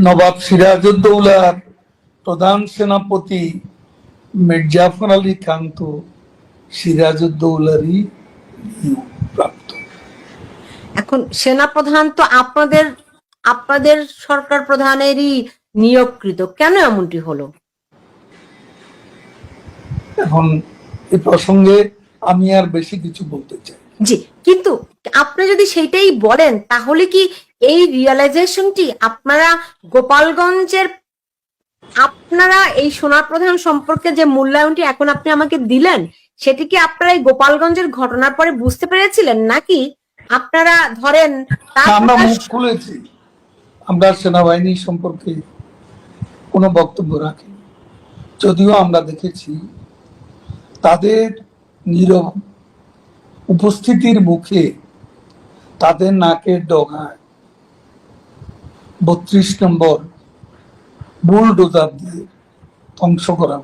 নবাব সিরাজউদ্দৌলার প্রধান সেনাপতি মির্জাফর আলী খান তো সিরাজউদ্দৌলারই প্রাপ্ত। এখন সেনাপ্রধান তো আপনাদের আপনাদের সরকার প্রধানেরই নিয়োগকৃত। কেন এমনটি হলো? এখন এ প্রসঙ্গে আমি আর বেশি কিছু বলতে চাই জি কিন্তু আপনি যদি সেইটাই বলেন তাহলে কি এই রিয়েলাইজেশনটি আপনারা গোপালগঞ্জের আপনারা এই সোনার প্রধান সম্পর্কে যে মূল্যায়নটি এখন আপনি আমাকে দিলেন সেটি কি আপনারা এই গোপালগঞ্জের ঘটনার পরে বুঝতে পেরেছিলেন? নাকি আপনারা ধরেন আমরা কথা মুখ খুলেছি। আমরা সেনাবাহিনী সম্পর্কে কোনো বক্তব্য রাখি যদিও আমরা দেখেছি তাদের নীরব উপস্থিতির মুখে তাদের নাকের ডগায় বত্রিশ নম্বর বুলডোজার দিয়ে ধ্বংস করা